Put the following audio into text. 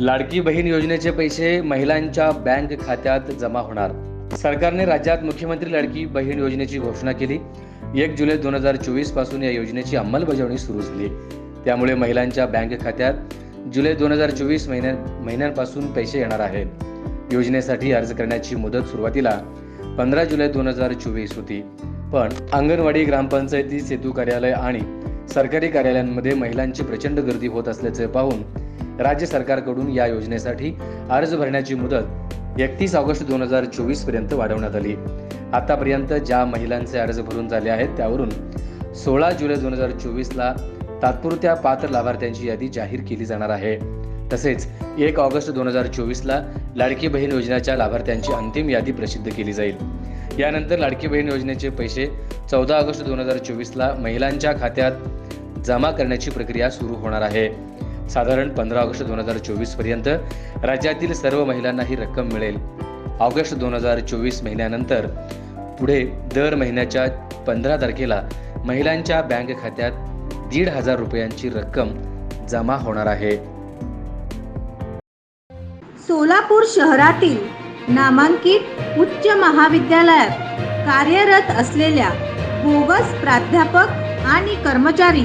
लाडकी बहीण योजनेचे पैसे महिलांच्या बँक खात्यात जमा होणार. सरकारने राज्यात मुख्यमंत्री लाडकी बहीण योजनेची घोषणा केली. एक जुलै दोन हजार चोवीसपासून या योजनेची अंमलबजावणी सुरू झाली. त्यामुळे महिलांच्या बँक खात्यात जुलै दोन हजार चोवीस महिन्या महिन्यांपासून पैसे येणार आहेत. योजनेसाठी अर्ज करण्याची मुदत सुरुवातीला पंधरा जुलै दोन हजार चोवीस होती. पण अंगणवाडी ग्रामपंचायती सेतू कार्यालय आणि सरकारी कार्यालयांमध्ये महिलांची प्रचंड गर्दी होत असल्याचे पाहून राज्य सरकारकडून या योजनेसाठी अर्ज भरण्याची मुदत एकतीस ऑगस्ट दोन हजार चोवीसपर्यंत वाढवण्यात आली. आतापर्यंत ज्या महिलांचे अर्ज भरून झाले आहेत त्यावरून सोळा जुलै दोन हजार चोवीसला तात्पुरत्या पात्र लाभार्थ्यांची यादी जाहीर केली जाणार आहे. तसेच एक ऑगस्ट दोन हजार चोवीसला लाडकी बहीण योजनेच्या लाभार्थ्यांची अंतिम यादी प्रसिद्ध केली जाईल. यानंतर लाडकी बहीण योजनेचे पैसे चौदा ऑगस्ट दोन हजार चोवीसला महिलांच्या खात्यात जमा करण्याची प्रक्रिया सुरू होणार आहे. साधारण पंधरा ऑगस्ट दोन हजार चोवीसपर्यंत राज्यातील सर्व महिलांना ही रक्कम मिळेल. ऑगस्ट दोन हजार चोवीस महिन्यानंतर पुढे दर महिन्याच्या पंधरा तारखेला महिलांच्या बँक खात्यात दीड हजार रुपयांची रक्कम जमा होणार आहे. सोलापूर शहरातील नामांकित उच्च महाविद्यालयात कार्यरत असलेल्या बोगस प्राध्यापक आणि कर्मचारी